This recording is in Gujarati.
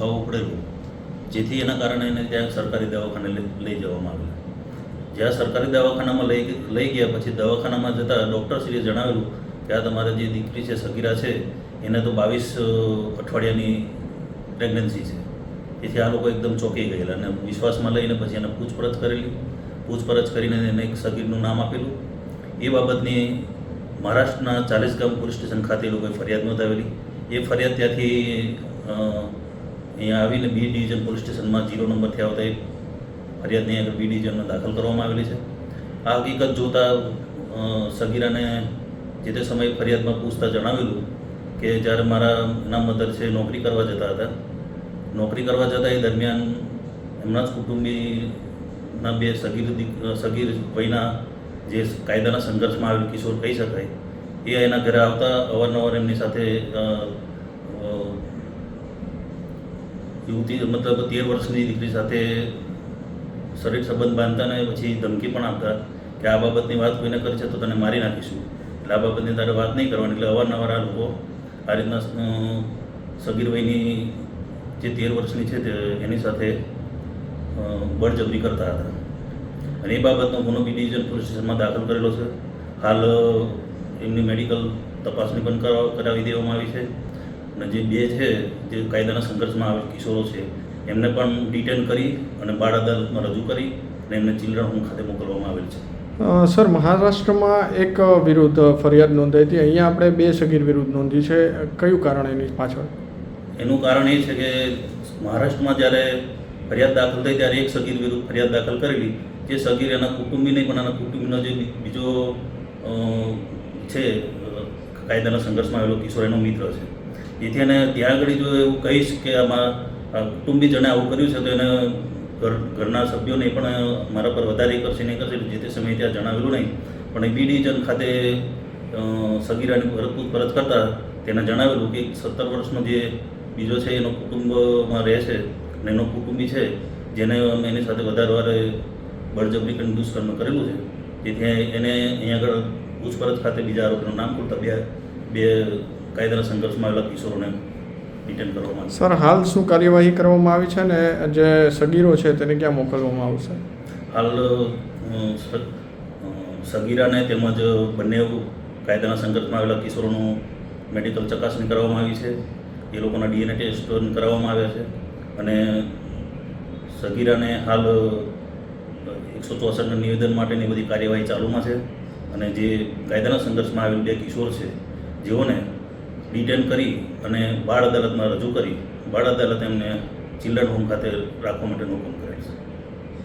દુખાવો પડેલું જેથી એના કારણે એને ત્યાં સરકારી દવાખાને લઈ જવામાં આવેલા. જ્યાં સરકારી દવાખાનામાં લઈ લઈ ગયા પછી દવાખાનામાં જતાં ડૉક્ટરશ્રીએ જણાવેલું કે આ તમારી જે દીકરી છે, સગીરા છે, એને તો બાવીસ અઠવાડિયાની પ્રેગ્નન્સી છે. તેથી આ લોકો એકદમ ચોંકી ગયેલા અને વિશ્વાસમાં લઈને પછી એને પૂછપરછ કરેલી. પૂછપરછ કરીને એને એક સગીરનું નામ આપેલું. એ બાબતની મહારાષ્ટ્રના ચાલીસ ગામ પોલીસ સ્ટેશન ખાતે લોકોએ ફરિયાદ નોંધાવેલી. એ ફરિયાદ ત્યાંથી અહીંયા આવીને બી ડિવિઝન પોલીસ સ્ટેશનમાં જીરો નંબર થયા હતા એક ફરિયાદની આગળ બી ડિવિઝનમાં દાખલ કરવામાં આવેલી છે. આ હકીકત જોતા સગીરાને જે તે સમયે ફરિયાદમાં પૂછતા જણાવેલું કે જ્યારે મારા એના મધર છે નોકરી કરવા જતા હતા. નોકરી કરવા જતા એ દરમિયાન એમના જ કુટુંબીના બે સગીર સગીર વયના જે કાયદાના સંઘર્ષમાં આવેલ કિશોર કહી શકાય, એ એના ઘરે આવતા અવારનવાર એમની સાથે યુવતી મતલબ તેર વર્ષની દીકરી સાથે શરીર સંબંધ બાંધતા ને પછી ધમકી પણ આપતા કે આ બાબતની વાત કોઈને કરી છે તો તને મારી નાખીશું. એટલે આ બાબતની તારે વાત નહીં કરવાની, એટલે અવારનવાર આ લોકો આ રીતના સગીર વયની જે તેર વર્ષની છે તે એની સાથે બળજબરી કરતા હતા. અને એ બાબતનો ગુનો બી ડિવિઝન પોલીસ દાખલ કરેલો છે. હાલ એમની મેડિકલ તપાસણી પણ કરાવી દેવામાં આવી છે. અને જે બે છે જે કાયદાના સંઘર્ષમાં આવેલ કિશોરો છે એમને પણ ડિટેન કરી અને બાળ અદાલતમાં રજૂ કરી અને એમને ચિલ્ડ્રન હોમ ખાતે મોકલવામાં આવેલ છે. સર મહારાષ્ટ્રમાં એક વિરુદ્ધ ફરિયાદ નોંધાઈ હતી. અહીંયા આપણે બે સગીર વિરુદ્ધ નોંધી છે. કયું કારણ એની પાછળ? એનું કારણ એ છે કે મહારાષ્ટ્રમાં જ્યારે ફરિયાદ દાખલ થઈ ત્યારે એક સગીર વિરુદ્ધ ફરિયાદ દાખલ કરેલી. જે સગીર એના કુટુંબી નહીં પણ એના કુટુંબીનો જે બીજો છે કાયદાના સંઘર્ષમાં આવેલો કિશોર એનો મિત્ર છે. જેથી એને ત્યાં આગળ જો એવું કહીશ કે આમાં આ કુટુંબીજણે આવું કર્યું છે, તો એને ઘર, ઘરના સભ્યોને પણ મારા પર વધારે કરશે નહીં કરશે, જે તે સમયે ત્યાં જણાવેલું નહીં. પણ બી ડિવિઝન ખાતે સગીરાની પૂછપરછ કરતા તેને જણાવેલું કે સત્તર વર્ષનો જે બીજો છે, એનો કુટુંબમાં રહે છે અને એનો કુટુંબી છે, જેને અમે એની સાથે વધારે વારે બળજબરી કરીને દુષ્કર્મ કરેલું છે. જેથી એને અહીંયા આગળ પૂછપરછ ખાતે બીજા આરોપીનું નામ પૂરતા બે બે કાયદાના સંઘર્ષમાં આવેલા કિશોરોને ડિટેન કરવામાં સર હાલ શું કાર્યવાહી કરવામાં આવી છે ને જે સગીરો છે તેને ક્યાં મોકલવામાં આવશે? હાલ સગીરાને તેમજ બંને કાયદાના સંઘર્ષમાં આવેલા કિશોરોનું મેડિકલ ચકાસણી કરવામાં આવી છે. એ લોકોના ડીએનએ ટેસ્ટ કરાવવામાં આવ્યા છે. અને સગીરાને હાલ એકસો ચોસઠના નિવેદન માટેની બધી કાર્યવાહી ચાલુમાં છે. અને જે કાયદાના સંઘર્ષમાં આવેલ બે કિશોર છે જેઓને ડિટેન કરી અને બાળ અદાલતમાં રજૂ કરી. બાળ અદાલત એમને ચિલ્ડ્રન હોમ ખાતે રાખવા માટેનો હુકમ કરેલ છે.